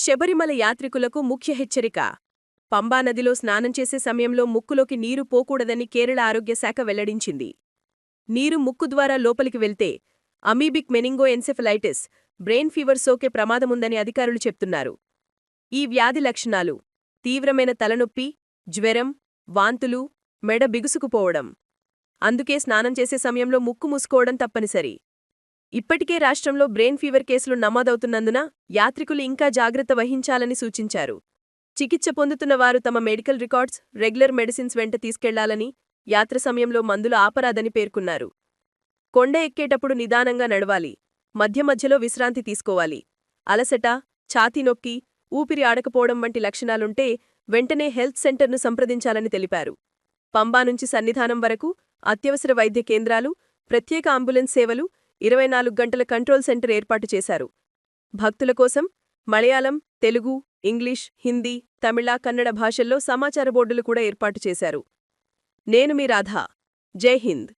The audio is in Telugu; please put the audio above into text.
శబరిమల యాత్రికులకు ముఖ్య హెచ్చరిక. పంబానదిలో స్నానం చేసే సమయంలో ముక్కులోకి నీరు పోకూడదని కేరళ ఆరోగ్య శాఖ వెల్లడించింది. నీరు ముక్కు ద్వారా లోపలికి వెళ్తే amoebic meningoencephalitis brain fever సోకే ప్రమాదముందని అధికారులు చెప్తున్నారు. ఈ వ్యాధి లక్షణాలు తీవ్రమైన తలనొప్పి జ్వరం వాంతులు మెడ బిగుసుకుపోవడం. అందుకే స్నానం చేసే సమయంలో ముక్కు మూసుకోవడం తప్పనిసరి. ఇప్పటికే రాష్ట్రంలో బ్రెయిన్ ఫీవర్ కేసులు నమోదవుతున్నందున యాత్రికులు ఇంకా జాగ్రత్త వహించాలని సూచించారు. చికిత్స పొందుతున్న వారు తమ మెడికల్ రికార్డ్స్ రెగ్యులర్ మెడిసిన్స్ వెంట తీసుకెళ్ళాలని యాత్ర సమయంలో మందులు ఆపరాదని పేర్కొన్నారు. కొండ ఎక్కేటప్పుడు నిదానంగా నడవాలి. మధ్య మధ్యలో విశ్రాంతి తీసుకోవాలి. అలసట ఛాతీ నొక్కి ఊపిరి ఆడకపోవడం వంటి లక్షణాలుంటే వెంటనే హెల్త్ సెంటర్ను సంప్రదించాలని తెలిపారు. పంబా నుంచి సన్నిధానం వరకు అత్యవసర వైద్య కేంద్రాలు ప్రత్యేక అంబులెన్స్ సేవలు ఇరవై నాలుగు గంటల కంట్రోల్ సెంటర్ ఏర్పాటు చేశారు. భక్తుల కోసం మలయాళం తెలుగు ఇంగ్లీష్ హిందీ తమిళ కన్నడ భాషల్లో సమాచార బోర్డులు కూడా ఏర్పాటు చేశారు. నేను మీ రాధా. జై హింద్.